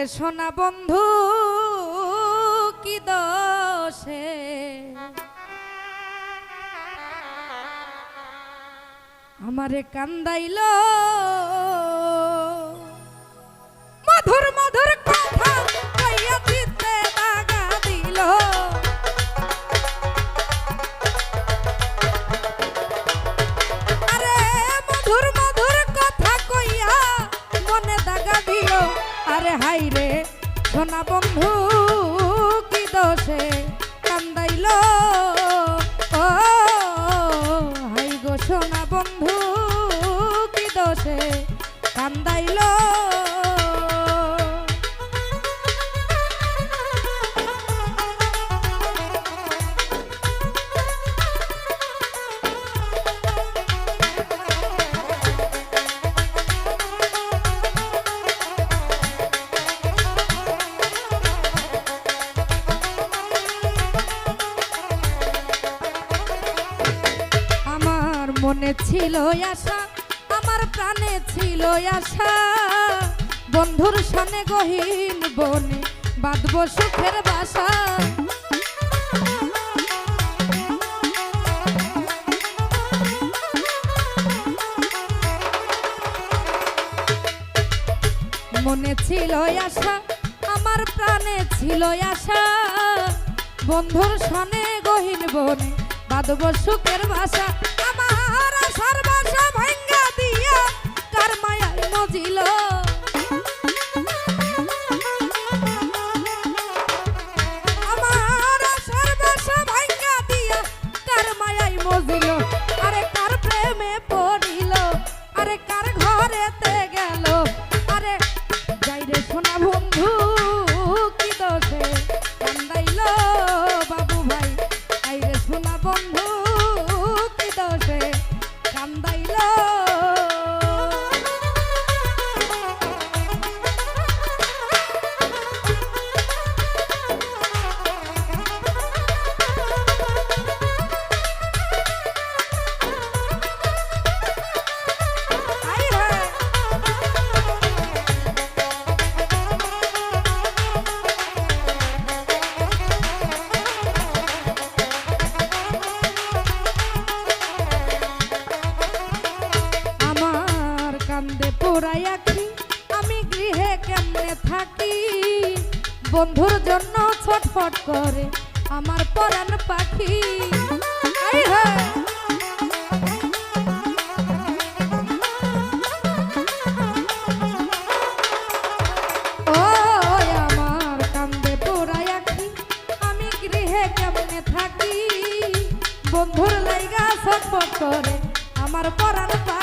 রে সোনা বন্ধু কি দোষে? আমারে কান্দাইল আরে হাই রে। সোনা বন্ধু, কি দোষে? কান্দাইল। ও, হাই গো সোনা বন্ধু, কি দোষে? কান্দাইল। মনে ছিল আশা, আমার প্রাণে ছিল আশা। বন্ধুর সানে গহীন বনে বাঁধব সুখের বাসা। মনে ছিল আশা, আমার প্রাণে ছিল আশা। বন্ধুর সনে গহীন বনে বাঁধব সুখের ভাষা আমার আশার ভাঙ্গা দিয়া কার মায়ায় মজিল বন্ধুর জন্য ছটফট করে আমার পরাণ পাখি। বন্ধুর করে আমার পরাণ পাখি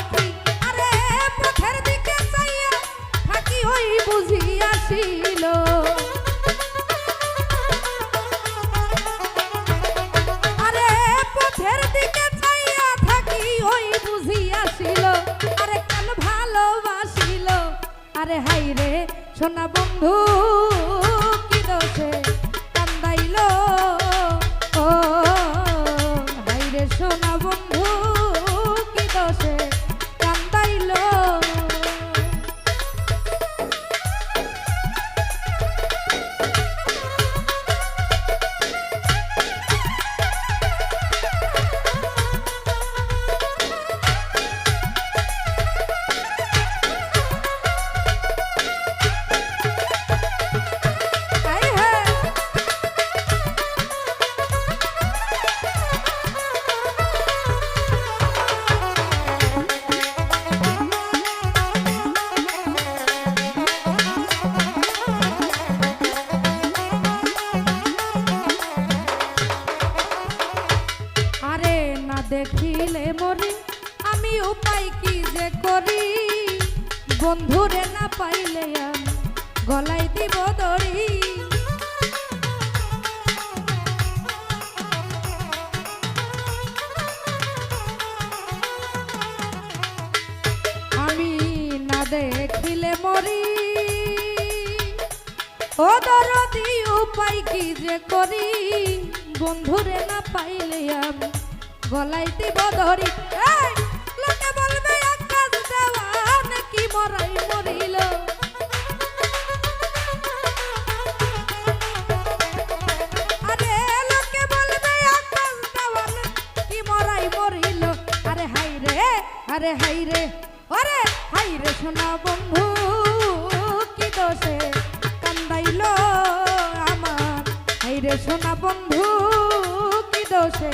আরে হাই রে সোনা বন্ধু। দেখিলে মরি আমি উপায় কি যে করি? বন্ধুরে না পাইলে আমি গলাই দিব দড়ি। আমি না দেখিলে মরি। ও দরদি, উপায় কি যে করি? বন্ধুরে না পাইলে আমি গলাই দিব ধরি লোকে বলবে আকাশ দেওয়া নাকি মরাই মরিল? আরে, লোকে বলবে আকাশ দেওয়া নাকি মরাই মরিল? আরে, হাই রে, আরে, হাই রে আরে হাই রে শোনা বন্ধু, কি দোষে কান্দাইল আমার? হাই রে শোনা বন্ধু, কি দোষে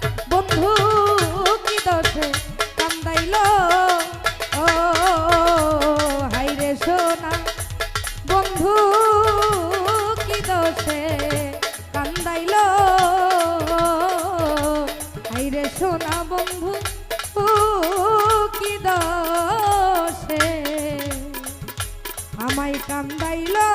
আইরে সোনা বন্ধু ও কি দশে? আমায় কান্দাইলো